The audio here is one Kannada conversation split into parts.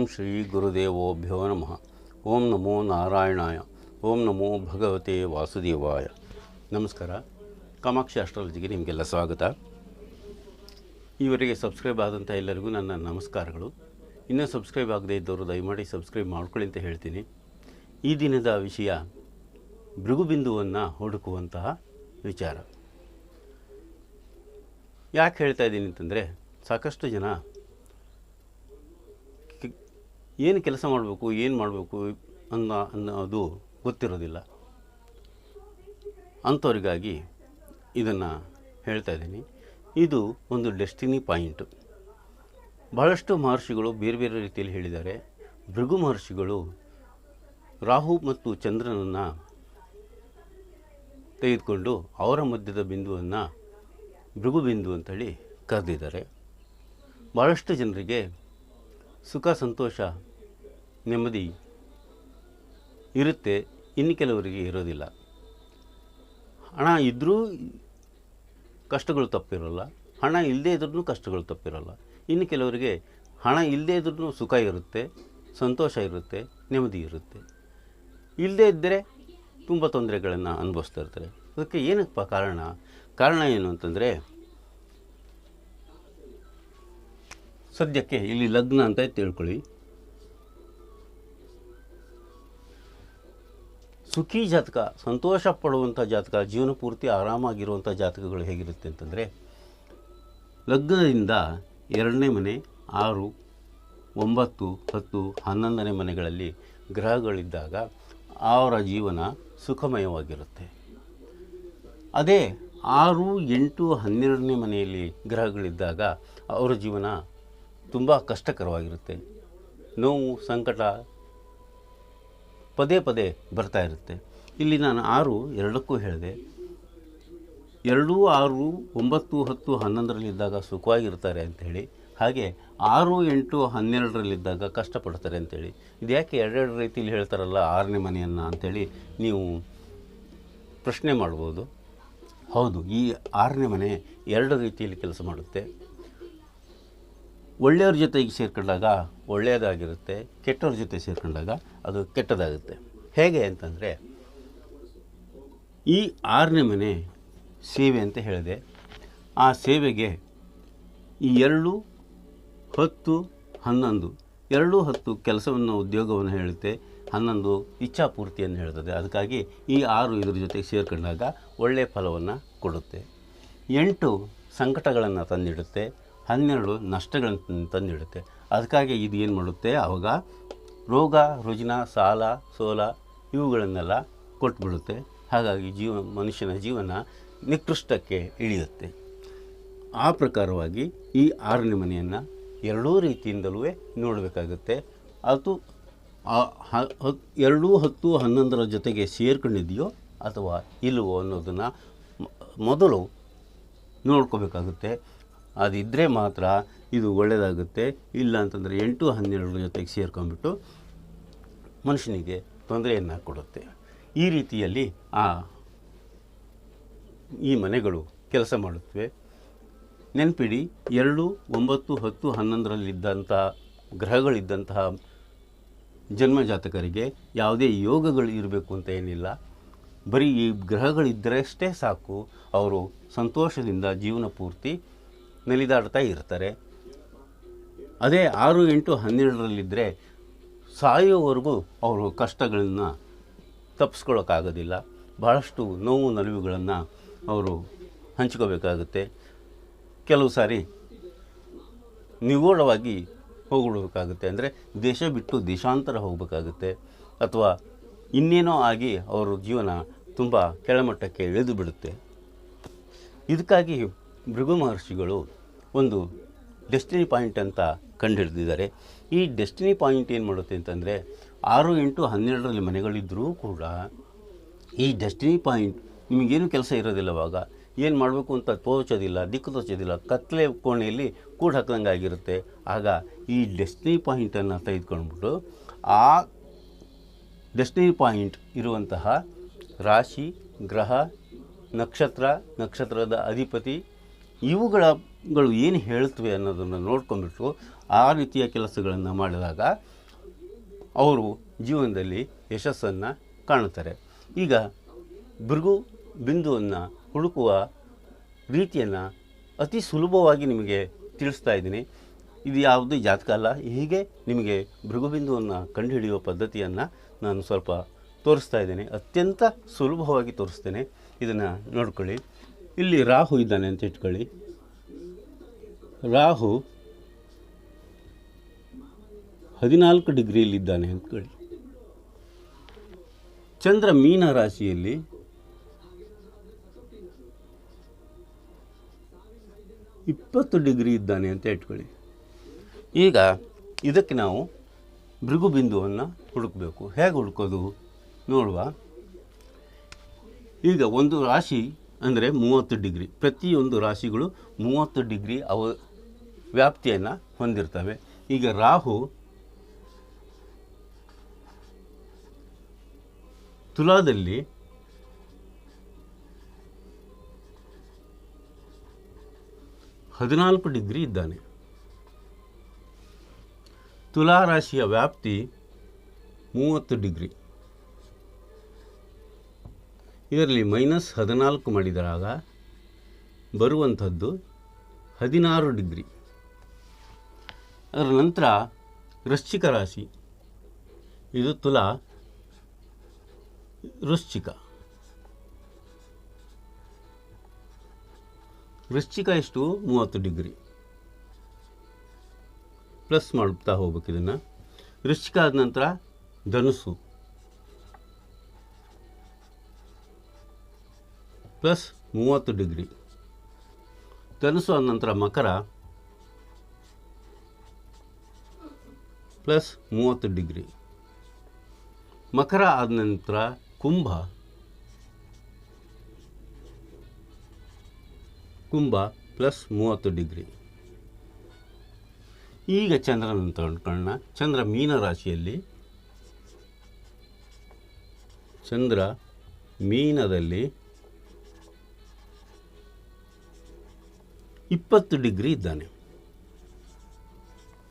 ಓಂ ಶ್ರೀ ಗುರುದೇವೋಭ್ಯೋ ನಮಃ. ಓಂ ನಮೋ ನಾರಾಯಣಾಯ. ಓಂ ನಮೋ ಭಗವತೆ ವಾಸುದೇವಾಯ. ನಮಸ್ಕಾರ. ಕಾಮಾಕ್ಷಿ ಅಸ್ಟ್ರಾಲಜಿಗೆ ನಿಮಗೆಲ್ಲ ಸ್ವಾಗತ. ಈವರೆಗೆ ಸಬ್ಸ್ಕ್ರೈಬ್ ಆದಂಥ ಎಲ್ಲರಿಗೂ ನನ್ನ ನಮಸ್ಕಾರಗಳು. ಇನ್ನೂ ಸಬ್ಸ್ಕ್ರೈಬ್ ಆಗದೇ ಇದ್ದವರು ದಯಮಾಡಿ ಸಬ್ಸ್ಕ್ರೈಬ್ ಮಾಡ್ಕೊಳ್ಳಿ ಅಂತ ಹೇಳ್ತೀನಿ. ಈ ದಿನದ ವಿಷಯ ಭೃಗುಬಿಂದುವನ್ನು ಹುಡುಕುವಂತಹ ವಿಚಾರ. ಯಾಕೆ ಹೇಳ್ತಾ ಇದ್ದೀನಿ ಅಂತಂದರೆ ಸಾಕಷ್ಟು ಜನ ಏನು ಕೆಲಸ ಮಾಡಬೇಕು, ಏನು ಮಾಡಬೇಕು ಅನ್ನೋ ಅನ್ನೋದು ಗೊತ್ತಿರೋದಿಲ್ಲ. ಅಂಥವರಿಗಾಗಿ ಇದನ್ನು ಹೇಳ್ತಾ ಇದ್ದೀನಿ. ಇದು ಒಂದು ಡೆಸ್ಟಿನಿ ಪಾಯಿಂಟು. ಬಹಳಷ್ಟು ಮಹರ್ಷಿಗಳು ಬೇರೆ ಬೇರೆ ರೀತಿಯಲ್ಲಿ ಹೇಳಿದ್ದಾರೆ. ಭೃಗು ಮಹರ್ಷಿಗಳು ರಾಹು ಮತ್ತು ಚಂದ್ರನನ್ನು ತೆಗೆದುಕೊಂಡು ಅವರ ಮಧ್ಯದ ಬಿಂದುವನ್ನು ಭೃಗು ಬಿಂದು ಅಂತೇಳಿ ಕರೆದಿದ್ದಾರೆ. ಭಾಳಷ್ಟು ಜನರಿಗೆ ಸುಖ, ಸಂತೋಷ ನೆಮ್ಮದಿ ಇರುತ್ತೆ. ಇನ್ನು ಕೆಲವರಿಗೆ ಇರೋದಿಲ್ಲ. ಹಣ ಇದ್ದರೂ ಕಷ್ಟಗಳು ತಪ್ಪಿರೋಲ್ಲ. ಹಣ ಇಲ್ಲದೇ ಇದ್ರೂ ಕಷ್ಟಗಳು ತಪ್ಪಿರೋಲ್ಲ. ಇನ್ನು ಕೆಲವರಿಗೆ ಹಣ ಇಲ್ಲದೇ ಇದ್ರೂ ಸುಖ ಇರುತ್ತೆ, ಸಂತೋಷ ಇರುತ್ತೆ, ನೆಮ್ಮದಿ ಇರುತ್ತೆ. ಇಲ್ಲದೇ ಇದ್ದರೆ ತುಂಬ ತೊಂದರೆಗಳನ್ನು ಅನುಭವಿಸ್ತಾ ಇರ್ತಾರೆ. ಅದಕ್ಕೆ ಏನಪ್ಪ ಕಾರಣ? ಕಾರಣ ಏನು ಅಂತಂದರೆ, ಸದ್ಯಕ್ಕೆ ಇಲ್ಲಿ ಲಗ್ನ ಅಂತ ತಿಳ್ಕೊಳ್ಳಿ. ಸುಖಿ ಜಾತಕ ಸಂತೋಷ ಪಡುವಂಥ ಜಾತಕ, ಜೀವನ ಪೂರ್ತಿ ಆರಾಮಾಗಿರುವಂಥ ಜಾತಕಗಳು ಹೇಗಿರುತ್ತೆ ಅಂತಂದರೆ, ಲಗ್ನದಿಂದ ಎರಡನೇ ಮನೆ, ಆರು, ಒಂಬತ್ತು, ಹತ್ತು, ಹನ್ನೊಂದನೇ ಮನೆಗಳಲ್ಲಿ ಗ್ರಹಗಳಿದ್ದಾಗ ಅವರ ಜೀವನ ಸುಖಮಯವಾಗಿರುತ್ತೆ. ಅದೇ ಆರು, ಎಂಟು, ಹನ್ನೆರಡನೇ ಮನೆಯಲ್ಲಿ ಗ್ರಹಗಳಿದ್ದಾಗ ಅವರ ಜೀವನ ತುಂಬ ಕಷ್ಟಕರವಾಗಿರುತ್ತೆ. ನೋವು, ಸಂಕಟ ಪದೇ ಪದೇ ಬರ್ತಾ ಇರುತ್ತೆ. ಇಲ್ಲಿ ನಾನು ಆರು, ಎರಡಕ್ಕೂ ಹೇಳಿದೆ. ಎರಡು, ಆರು, ಒಂಬತ್ತು, ಹತ್ತು, ಹನ್ನೊಂದರಲ್ಲಿದ್ದಾಗ ಸುಖವಾಗಿರ್ತಾರೆ ಅಂಥೇಳಿ ಹಾಗೆ ಆರು, ಎಂಟು, ಹನ್ನೆರಡರಲ್ಲಿದ್ದಾಗ ಕಷ್ಟಪಡ್ತಾರೆ ಅಂತೇಳಿ ಇದು ಯಾಕೆ ಎರಡೆರಡು ರೀತಿಯಲ್ಲಿ ಹೇಳ್ತಾರಲ್ಲ ಆರನೇ ಮನೆಯನ್ನು ಅಂಥೇಳಿ ನೀವು ಪ್ರಶ್ನೆ ಮಾಡ್ಬೋದು. ಹೌದು, ಈ ಆರನೇ ಮನೆ ಎರಡು ರೀತಿಯಲ್ಲಿ ಕೆಲಸ ಮಾಡುತ್ತೆ. ಒಳ್ಳೆಯವ್ರ ಜೊತೆಗೆ ಸೇರ್ಕೊಂಡಾಗ ಒಳ್ಳೆಯದಾಗಿರುತ್ತೆ, ಕೆಟ್ಟವ್ರ ಜೊತೆ ಸೇರಿಕೊಂಡಾಗ ಅದು ಕೆಟ್ಟದಾಗುತ್ತೆ. ಹೇಗೆ ಅಂತಂದರೆ, ಈ ಆರನೇ ಮನೆ ಸೇವೆ ಅಂತ ಹೇಳಿದೆ. ಆ ಸೇವೆಗೆ ಈ ಎರಡು ಹತ್ತು ಹನ್ನೊಂದು, ಎರಡು ಹತ್ತು ಕೆಲಸವನ್ನು ಉದ್ಯೋಗವನ್ನು ಹೇಳುತ್ತೆ, ಹನ್ನೊಂದು ಇಚ್ಛಾಪೂರ್ತಿಯನ್ನು ಹೇಳ್ತದೆ ಅದಕ್ಕಾಗಿ ಈ ಆರು ಇದ್ರ ಜೊತೆಗೆ ಸೇರಿಕೊಂಡಾಗ ಒಳ್ಳೆಯ ಫಲವನ್ನು ಕೊಡುತ್ತೆ. ಎಂಟು ಸಂಕಟಗಳನ್ನು ತಂದಿಡುತ್ತೆ. ಹನ್ನೆರಡು ನಷ್ಟಗಳನ್ನು ತಂದಿಡುತ್ತೆ. ಅದಕ್ಕಾಗಿ ಇದು ಏನು ಮಾಡುತ್ತೆ? ಆವಾಗ ರೋಗ, ರುಜಿನ, ಸಾಲ, ಸೋಲ ಇವುಗಳನ್ನೆಲ್ಲ ಕೊಟ್ಬಿಡುತ್ತೆ. ಹಾಗಾಗಿ ಜೀವ, ಮನುಷ್ಯನ ಜೀವನ ನಿಕೃಷ್ಟಕ್ಕೆ ಇಳಿಯುತ್ತೆ. ಆ ಪ್ರಕಾರವಾಗಿ ಈ ಆರನೇ ಮನೆಯನ್ನು ಎರಡೂ ರೀತಿಯಿಂದಲೂ ನೋಡಬೇಕಾಗುತ್ತೆ. ಅದು ಎರಡೂ ಹತ್ತು ಹನ್ನೊಂದರ ಜೊತೆಗೆ ಸೇರ್ಕೊಂಡಿದೆಯೋ ಅಥವಾ ಇಲ್ಲವೋ ಅನ್ನೋದನ್ನು ಮೊದಲು ನೋಡ್ಕೋಬೇಕಾಗುತ್ತೆ. ಅದಿದ್ದರೆ ಮಾತ್ರ ಇದು ಒಳ್ಳೆಯದಾಗುತ್ತೆ ಇಲ್ಲ ಅಂತಂದರೆ ಎಂಟು ಹನ್ನೆರಡು ಜೊತೆಗೆ ಸೇರ್ಕೊಂಡ್ಬಿಟ್ಟು ಮನುಷ್ಯನಿಗೆ ತೊಂದರೆಯನ್ನು ಕೊಡುತ್ತೆ. ಈ ರೀತಿಯಲ್ಲಿ ಆ ಈ ಮನೆಗಳು ಕೆಲಸ ಮಾಡುತ್ತವೆ. ನೆನಪಿಡಿ, ಎರಡು, ಒಂಬತ್ತು, ಹತ್ತು, ಹನ್ನೊಂದರಲ್ಲಿದ್ದಂಥ ಗ್ರಹಗಳಿದ್ದಂತಹ ಜನ್ಮಜಾತಕರಿಗೆ ಯಾವುದೇ ಯೋಗಗಳು ಇರಬೇಕು ಅಂತ ಏನಿಲ್ಲ. ಬರೀ ಈ ಗ್ರಹಗಳಿದ್ದರಷ್ಟೇ ಸಾಕು. ಅವರು ಸಂತೋಷದಿಂದ ಜೀವನ ಪೂರ್ತಿ ನಲಿದಾಡ್ತಾ ಇರ್ತಾರೆ. ಅದೇ ಆರು ಎಂಟು ಹನ್ನೆರಡರಲ್ಲಿದ್ದರೆ ಸಾಯೋವರೆಗೂ ಅವರು ಕಷ್ಟಗಳನ್ನು ತಪ್ಪಿಸ್ಕೊಳ್ಳೋಕ್ಕಾಗೋದಿಲ್ಲ ಭಾಳಷ್ಟು ನೋವು ನಲಿವುಗಳನ್ನು ಅವರು ಹಂಚ್ಕೋಬೇಕಾಗುತ್ತೆ. ಕೆಲವು ಸಾರಿ ನಿಗೂಢವಾಗಿ ಹೋಗ್ಬಿಡ್ಬೇಕಾಗುತ್ತೆ. ಅಂದರೆ ದೇಶ ಬಿಟ್ಟು ದೇಶಾಂತರ ಹೋಗಬೇಕಾಗುತ್ತೆ. ಅಥವಾ ಇನ್ನೇನೋ ಆಗಿ ಅವರ ಜೀವನ ತುಂಬ ಕೆಳಮಟ್ಟಕ್ಕೆ ಇಳಿದು ಬಿಡುತ್ತೆ. ಇದಕ್ಕಾಗಿ ಭೃಗು ಮಹರ್ಷಿಗಳು ಒಂದು ಡೆಸ್ಟಿನಿ ಪಾಯಿಂಟ್ ಅಂತ ಕಂಡುಹಿಡಿದಿದ್ದಾರೆ. ಈ ಡೆಸ್ಟಿನಿ ಪಾಯಿಂಟ್ ಏನು ಮಾಡುತ್ತೆ ಅಂತಂದರೆ, ಆರು ಎಂಟು ಹನ್ನೆರಡರಲ್ಲಿ ಮನೆಗಳಿದ್ದರೂ ಕೂಡ ಈ ಡೆಸ್ಟಿನಿ ಪಾಯಿಂಟ್ ನಿಮಗೇನು ಕೆಲಸ ಇರೋದಿಲ್ಲ ಅವಾಗ ಏನು ಮಾಡಬೇಕು ಅಂತ ತೋಚೋದಿಲ್ಲ, ದಿಕ್ಕು ತೋಚೋದಿಲ್ಲ, ಕತ್ಲೆ ಕೋಣೆಯಲ್ಲಿ ಕೂಡ ಹಾಕ್ದಂಗೆ ಆಗಿರುತ್ತೆ. ಆಗ ಈ ಡೆಸ್ಟಿನಿ ಪಾಯಿಂಟನ್ನು ತೆಗೆದುಕೊಂಡ್ಬಿಟ್ಟು ಆ ಡೆಸ್ಟಿನಿ ಪಾಯಿಂಟ್ ಇರುವಂತಹ ರಾಶಿ, ಗ್ರಹ, ನಕ್ಷತ್ರ, ನಕ್ಷತ್ರದ ಅಧಿಪತಿ ಇವುಗಳ ಗಳು ಏನು ಹೇಳ್ತವೆ ಅನ್ನೋದನ್ನು ನೋಡ್ಕೊಂಡ್ಬಿಟ್ಟು ಆ ರೀತಿಯ ಕೆಲಸಗಳನ್ನು ಮಾಡಿದಾಗ ಅವರು ಜೀವನದಲ್ಲಿ ಯಶಸ್ಸನ್ನು ಕಾಣುತ್ತಾರೆ. ಈಗ ಭೃಗು ಬಿಂದುವನ್ನು ಹುಡುಕುವ ರೀತಿಯನ್ನು ಅತಿ ಸುಲಭವಾಗಿ ನಿಮಗೆ ತಿಳಿಸ್ತಾ ಇದ್ದೀನಿ. ಇದು ಯಾವುದು ಜಾತಕ ಅಲ್ಲ, ಹೀಗೆ ನಿಮಗೆ ಭೃಗುಬಿಂದುವನ್ನು ಕಂಡುಹಿಡಿಯುವ ಪದ್ಧತಿಯನ್ನು ನಾನು ಸ್ವಲ್ಪ ತೋರಿಸ್ತಾ ಇದ್ದೇನೆ. ಅತ್ಯಂತ ಸುಲಭವಾಗಿ ತೋರಿಸ್ತೇನೆ. ಇದನ್ನು ನೋಡ್ಕೊಳ್ಳಿ. ಇಲ್ಲಿ ರಾಹು ಇದ್ದಾನೆ ಅಂತ ಇಟ್ಕೊಳ್ಳಿ. ರಾಹು ಹದಿನಾಲ್ಕು ಡಿಗ್ರಿಯಲ್ಲಿದ್ದಾನೆ ಅಂದ್ಕೊಳ್ಳಿ ಚಂದ್ರ ಮೀನ ರಾಶಿಯಲ್ಲಿ ಇಪ್ಪತ್ತು ಡಿಗ್ರಿ ಇದ್ದಾನೆ ಅಂತ ಇಟ್ಕೊಳ್ಳಿ ಈಗ ಇದಕ್ಕೆ ನಾವು ಭೃಗು ಬಿಂದುವನ್ನು ಹುಡುಕಬೇಕು. ಹೇಗೆ ಹುಡುಕೋದು ನೋಡುವ? ಈಗ ಒಂದು ರಾಶಿ ಅಂದರೆ ಮೂವತ್ತು ಡಿಗ್ರಿ. ಪ್ರತಿಯೊಂದು ರಾಶಿಗಳು ಮೂವತ್ತು ಡಿಗ್ರಿ ಅವ ವ್ಯಾಪ್ತಿಯನ್ನು ಹೊಂದಿರ್ತವೆ. ಈಗ ರಾಹು ತುಲಾದಲ್ಲಿ ಹದಿನಾಲ್ಕು ಡಿಗ್ರಿ ಇದ್ದಾನೆ. ತುಲಾ ರಾಶಿಯ ವ್ಯಾಪ್ತಿ ಮೂವತ್ತು ಡಿಗ್ರಿ. ಇದರಲ್ಲಿ ಮೈನಸ್ ಹದಿನಾಲ್ಕು ಮಾಡಿದಾಗ ಬರುವಂಥದ್ದು ಹದಿನಾರು ಡಿಗ್ರಿ. ಅದರ ನಂತರ ವೃಶ್ಚಿಕ ರಾಶಿ. ಇದು ತುಲಾ, ವೃಶ್ಚಿಕ. ವೃಶ್ಚಿಕ ಎಷ್ಟು? ಮೂವತ್ತು ಡಿಗ್ರಿ. ಪ್ಲಸ್ ಮಾಡ್ತಾ ಹೋಗ್ಬೇಕು ಇದನ್ನು. ವೃಶ್ಚಿಕ ಆದ ನಂತರ ಧನುಸು ಪ್ಲಸ್ ಮೂವತ್ತು ಡಿಗ್ರಿ. ಧನುಸು ಆದ ನಂತರ ಮಕರ. ಪ್ಲಸ್ ಮೂವತ್ತು ಡಿಗ್ರಿ. ಮಕರ ಆದ ನಂತರ ಕುಂಭ. ಕುಂಭ ಪ್ಲಸ್ ಮೂವತ್ತು ಡಿಗ್ರಿ. ಈಗ ಚಂದ್ರನ ತಗೊಂಡ್ಕೊಳ್ಳೋಣ ಚಂದ್ರ ಮೀನ ರಾಶಿಯಲ್ಲಿ. ಚಂದ್ರ ಮೀನದಲ್ಲಿ ಇಪ್ಪತ್ತು ಡಿಗ್ರಿ ಇದ್ದಾನೆ.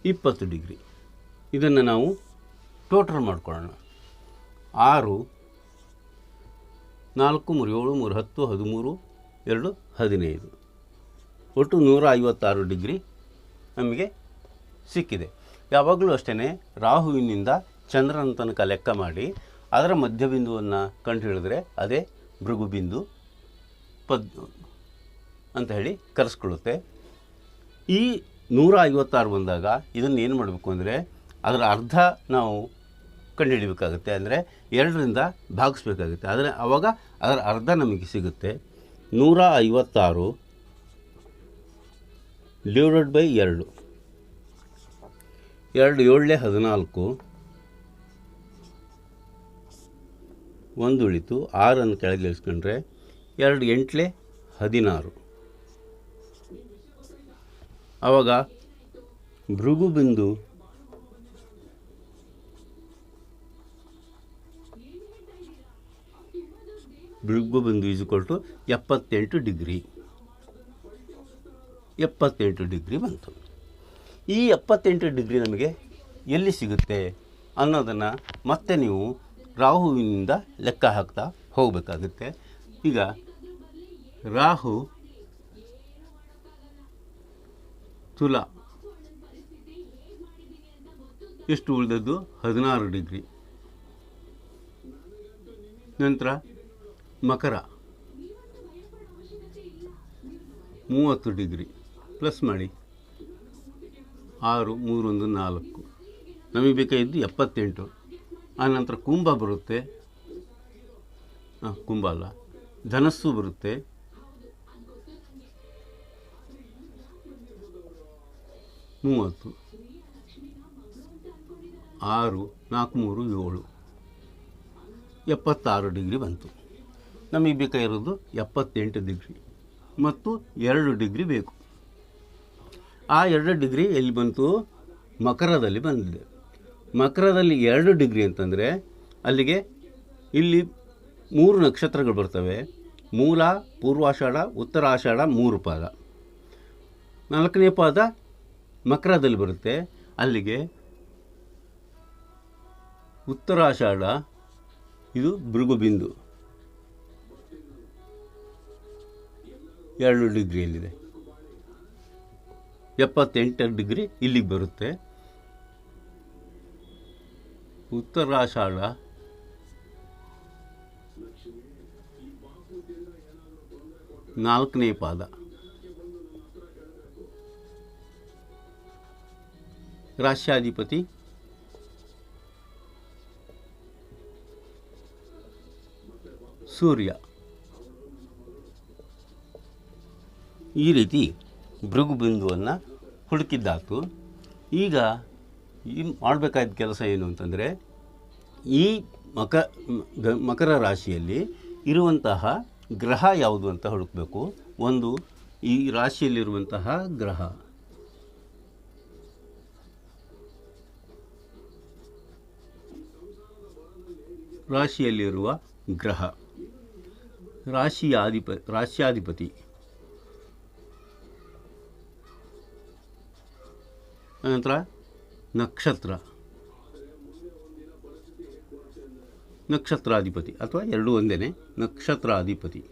ಇಪ್ಪತ್ತು ಡಿಗ್ರಿ. ಇದನ್ನು ನಾವು ಟೋಟಲ್ ಮಾಡ್ಕೊಳ್ಳೋಣ. ಆರು, ನಾಲ್ಕು, ಮೂರು, ಏಳು, ಮೂರು, ಹತ್ತು, ಹದಿಮೂರು, ಎರಡು, ಹದಿನೈದು. ಒಟ್ಟು ನೂರ ಐವತ್ತಾರು ಡಿಗ್ರಿ ನಮಗೆ ಸಿಕ್ಕಿದೆ. ಯಾವಾಗಲೂ ಅಷ್ಟೇ ರಾಹುವಿನಿಂದ ಚಂದ್ರನ ತನಕ ಲೆಕ್ಕ ಮಾಡಿ ಅದರ ಮಧ್ಯಬಿಂದುವನ್ನು ಕಂಡು ಹಿಡಿದ್ರೆ ಅದೇ ಭೃಗುಬಿಂದು ಪದ್ ಅಂತ ಹೇಳಿ ಕರೆಸ್ಕೊಳ್ಳುತ್ತೆ. ಈ ನೂರ ಐವತ್ತಾರು ಬಂದಾಗ ಇದನ್ನು ಏನು ಮಾಡಬೇಕು ಅಂದರೆ ಅದರ ಅರ್ಧ ನಾವು ಕಂಡುಹಿಡಬೇಕಾಗುತ್ತೆ ಅಂದರೆ ಎರಡರಿಂದ ಭಾಗಿಸ್ಬೇಕಾಗುತ್ತೆ. ಆದರೆ ಆವಾಗ ಅದರ ಅರ್ಧ ನಮಗೆ ಸಿಗುತ್ತೆ. ನೂರ ಐವತ್ತಾರು ಡಿವೈಡೆಡ್ ಬೈ ಎರಡು. ಎರಡು ಏಳನೇ ಹದಿನಾಲ್ಕು. ಒಂದು ಉಳಿತು. ಆರನ್ನು ಕೆಳಗೆ ಇಳಿಸ್ಕೊಂಡ್ರೆ ಎರಡು ಎಂಟ್ಲೆ ಹದಿನಾರು. ಆವಾಗ ಭೃಗು ಬಿಂದು ಭೃಗು ಬಿಂದು ಈಸ್ ಟು ಎಪ್ಪತ್ತೆಂಟು ಡಿಗ್ರಿ. ಎಪ್ಪತ್ತೆಂಟು ಡಿಗ್ರಿ ಬಂತು. ಈ ಎಪ್ಪತ್ತೆಂಟು ಡಿಗ್ರಿ ನಮಗೆ ಎಲ್ಲಿ ಸಿಗುತ್ತೆ ಅನ್ನೋದನ್ನು ಮತ್ತೆ ನೀವು ರಾಹುವಿನಿಂದ ಲೆಕ್ಕ ಹಾಕ್ತಾ ಹೋಗಬೇಕಾಗುತ್ತೆ. ಈಗ ರಾಹು ತುಲಾ ಎಷ್ಟು ಉಳಿದದ್ದು? ಹದಿನಾರು ಡಿಗ್ರಿ. ನಂತರ ಮಕರ. ಮೂವತ್ತು ಡಿಗ್ರಿ. ಪ್ಲಸ್ ಮಾಡಿ. ಆರು ಮೂರೊಂದು ನಾಲ್ಕು. ನಮಗೆ ಬೇಕಾಗಿದ್ದು ಎಪ್ಪತ್ತೆಂಟು. ಆನಂತರ ಕುಂಭ ಬರುತ್ತೆ. ಹಾಂ ಕುಂಭ ಅಲ್ಲ. ಧನಸ್ಸು ಬರುತ್ತೆ. ಮೂವತ್ತು. ಆರು, ನಾಲ್ಕು, ಮೂರು, ಏಳು. ಎಪ್ಪತ್ತಾರು ಡಿಗ್ರಿ ಬಂತು. ನಮಗೆ ಬೇಕಾಗಿರೋದು ಎಪ್ಪತ್ತೆಂಟು ಡಿಗ್ರಿ ಮತ್ತು ಎರಡು ಡಿಗ್ರಿ ಬೇಕು. ಆ ಎರಡು ಡಿಗ್ರಿ ಎಲ್ಲಿ ಬಂತು? ಮಕರದಲ್ಲಿ ಬಂದಿದೆ. ಮಕರದಲ್ಲಿ ಎರಡು ಡಿಗ್ರಿ ಅಂತಂದರೆ ಅಲ್ಲಿಗೆ ಇಲ್ಲಿ ಮೂರು ನಕ್ಷತ್ರಗಳು ಬರ್ತವೆ. ಮೂಲ, ಪೂರ್ವಾಷಾಢ, ಉತ್ತರಾಷಾಢ, ಮೂರು ಪಾದ. ನಾಲ್ಕನೇ ಪಾದ ಮಕರದಲ್ಲಿ ಬರುತ್ತೆ. ಅಲ್ಲಿಗೆ ಉತ್ತರಾಷಾಢ, ಇದು ಭೃಗುಬಿಂದು ಎರಡು ಡಿಗ್ರಿಯಲ್ಲಿದೆ ಎಪ್ಪತ್ತೆಂಟು ಡಿಗ್ರಿ ಇಲ್ಲಿಗೆ ಬರುತ್ತೆ. ಉತ್ತರಾಷಾಢ ನಾಲ್ಕನೇ ಪಾದ. ರಾಷ್ಟ್ರಾಧಿಪತಿ. ಸೂರ್ಯ. ಈ ರೀತಿ ಭೃಗು ಬಿಂದುವನ್ನು ಹುಡುಕಿದ್ದಾತು ಈಗ ಈ ಮಾಡಬೇಕಾದ ಕೆಲಸ ಏನು ಅಂತಂದರೆ, ಈ ಮಕ, ಮಕರ ರಾಶಿಯಲ್ಲಿ ಇರುವಂತಹ ಗ್ರಹ ಯಾವುದು ಅಂತ ಹುಡುಕಬೇಕು. ಒಂದು, ಈ ರಾಶಿಯಲ್ಲಿರುವಂತಹ ಗ್ರಹ. ರಾಶಿಯಲ್ಲಿರುವ ಗ್ರಹ. ರಾಶಿಯ ಅಧಿಪ ರಾಶ್ಯಾಧಿಪತಿ. ಅನಂತರ ನಕ್ಷತ್ರ. ನಕ್ಷತ್ರಾಧಿಪತಿ. ಅಥವಾ ಎರಡು ಒಂದೇ ನಕ್ಷತ್ರಾಧಿಪತಿ.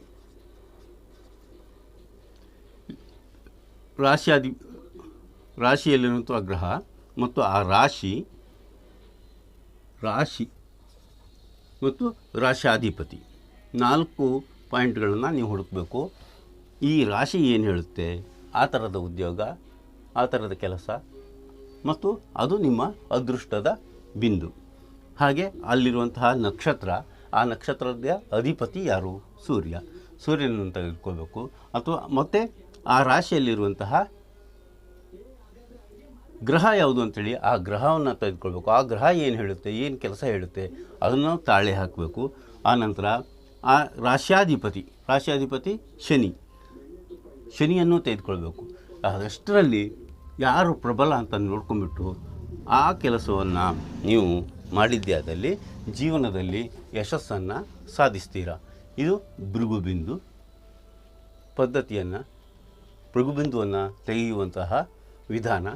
ರಾಶಿಯಾಧಿ ರಾಶಿಯಲ್ಲಿರುವಂಥ ಗ್ರಹ ಮತ್ತು ಆ ರಾಶಿ ರಾಶಿ ಮತ್ತು ರಾಶಾಧಿಪತಿ. ನಾಲ್ಕು ಪಾಯಿಂಟ್ಗಳನ್ನು ನೀವು ಹುಡುಕಬೇಕು. ಈ ರಾಶಿ ಏನು ಹೇಳುತ್ತೆ? ಆ ಥರದ ಉದ್ಯೋಗ, ಆ ಥರದ ಕೆಲಸ ಮತ್ತು ಅದು ನಿಮ್ಮ ಅದೃಷ್ಟದ ಬಿಂದು. ಹಾಗೆ ಅಲ್ಲಿರುವಂತಹ ನಕ್ಷತ್ರ, ಆ ನಕ್ಷತ್ರದ ಅಧಿಪತಿ ಯಾರು? ಸೂರ್ಯ. ಸೂರ್ಯನನ್ನು ತೆಗೆದುಕೋಬೇಕು ಅಥವಾ ಮತ್ತು ಆ ರಾಶಿಯಲ್ಲಿರುವಂತಹ ಗ್ರಹ ಯಾವುದು ಅಂತೇಳಿ ಆ ಗ್ರಹವನ್ನು ತೆಗೆದುಕೊಳ್ಬೇಕು. ಆ ಗ್ರಹ ಏನು ಹೇಳುತ್ತೆ, ಏನು ಕೆಲಸ ಹೇಳುತ್ತೆ, ಅದನ್ನು ತಾಳೆ ಹಾಕಬೇಕು. ಆನಂತರ ಆ ರಾಶ್ಯಾಧಿಪತಿ ರಾಶ್ಯಾಧಿಪತಿ ಶನಿ. ಶನಿಯನ್ನು ತೆಗೆದುಕೊಳ್ಬೇಕು. ಅದಷ್ಟರಲ್ಲಿ ಯಾರು ಪ್ರಬಲ ಅಂತ ನೋಡ್ಕೊಂಬಿಟ್ಟು ಆ ಕೆಲಸವನ್ನು ನೀವು ಮಾಡಿದ್ದಾದಲ್ಲಿ ಜೀವನದಲ್ಲಿ ಯಶಸ್ಸನ್ನು ಸಾಧಿಸ್ತೀರಾ? ಇದು ಭೃಗುಬಿಂದು ಪದ್ಧತಿಯನ್ನು, ಭೃಗುಬಿಂದುವನ್ನು ತೆಗೆಯುವಂತಹ ವಿಧಾನ.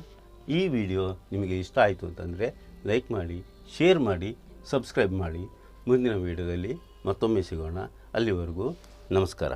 ಈ ವಿಡಿಯೋ ನಿಮಗೆ ಇಷ್ಟ ಆಯಿತು ಅಂತಂದರೆ ಲೈಕ್ ಮಾಡಿ, ಶೇರ್ ಮಾಡಿ, ಸಬ್ಸ್ಕ್ರೈಬ್ ಮಾಡಿ. ಮುಂದಿನ ವಿಡಿಯೋದಲ್ಲಿ ಮತ್ತೊಮ್ಮೆ ಸಿಗೋಣ. ಅಲ್ಲಿವರೆಗೂ ನಮಸ್ಕಾರ.